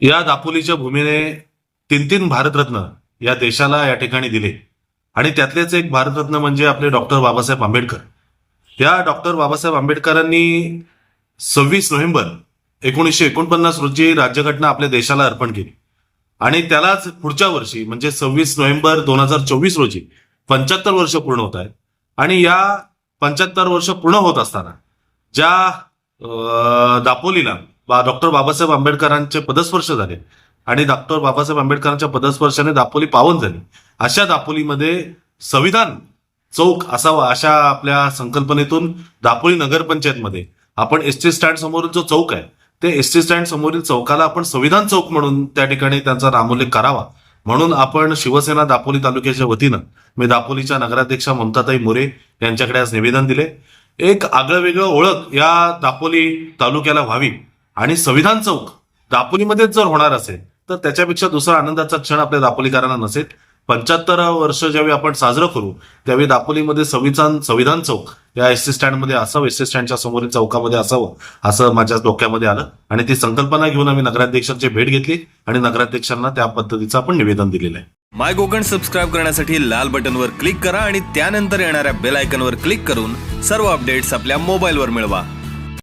या दापोलीच्या भूमीने तीन तीन भारतरत्न या देशाला या ठिकाणी दिले. आणि त्यातलेच एक भारतरत्न म्हणजे आपले डॉक्टर बाबासाहेब आंबेडकर. या डॉक्टर बाबासाहेब आंबेडकरांनी सव्वीस नोव्हेंबर एकोणीसशे एकोणपन्नास रोजी राज्यघटना आपल्या देशाला अर्पण केली. आणि त्यालाच पुढच्या वर्षी म्हणजे सव्वीस नोव्हेंबर दोन हजार चोवीस रोजी पंच्याहत्तर वर्ष पूर्ण होत आहेत. आणि या पंच्याहत्तर वर्ष पूर्ण होत असताना ज्या दापोलीला बा डॉक्टर बाबासाहेब आंबेडकरांचे पदस्पर्श झाले. आणि डॉक्टर बाबासाहेब आंबेडकरांच्या पदस्पर्शाने दापोली पावन झाली. अशा दापोलीमध्ये संविधान चौक असावा अशा आपल्या संकल्पनेतून दापोली नगरपंचायतमध्ये आपण एस टी स्टँड समोरील जो चौक आहे ते एस टी स्टँड समोरील चौकाला आपण संविधान चौक म्हणून त्या ठिकाणी त्यांचा नामोल्लेख करावा. म्हणून आपण शिवसेना दापोली तालुक्याच्या वतीनं मी दापोलीच्या नगराध्यक्षा ममताताई मोरे यांच्याकडे आज निवेदन दिले. एक आगळं वेगळं ओळख या दापोली तालुक्याला व्हावी. आणि संविधान चौक दापोलीमध्येच जर होणार असेल तर त्याच्यापेक्षा दुसरा आनंदाचा क्षण आपल्या दापोलीकरांना नसेल. पंच्याहत्तर वर्ष ज्यावेळी आपण साजरं करू त्यावेळी दापोलीमध्ये संविधान संविधान चौक या एस टी स्टँडमध्ये असावं एस टी स्टँडच्या समोरील चौकामध्ये असावं असं माझ्या डोक्यामध्ये आलं. आणि ती संकल्पना घेऊन आम्ही नगराध्यक्षांची भेट घेतली आणि नगराध्यक्षांना त्या पद्धतीचं आपण निवेदन दिलेलं आहे. माय कोकण सबस्क्राईब करण्यासाठी लाल बटनवर क्लिक करा आणि त्यानंतर येणाऱ्या बेल आयकनवर क्लिक करून सर्व अपडेट्स आपल्या मोबाईलवर मिळवा.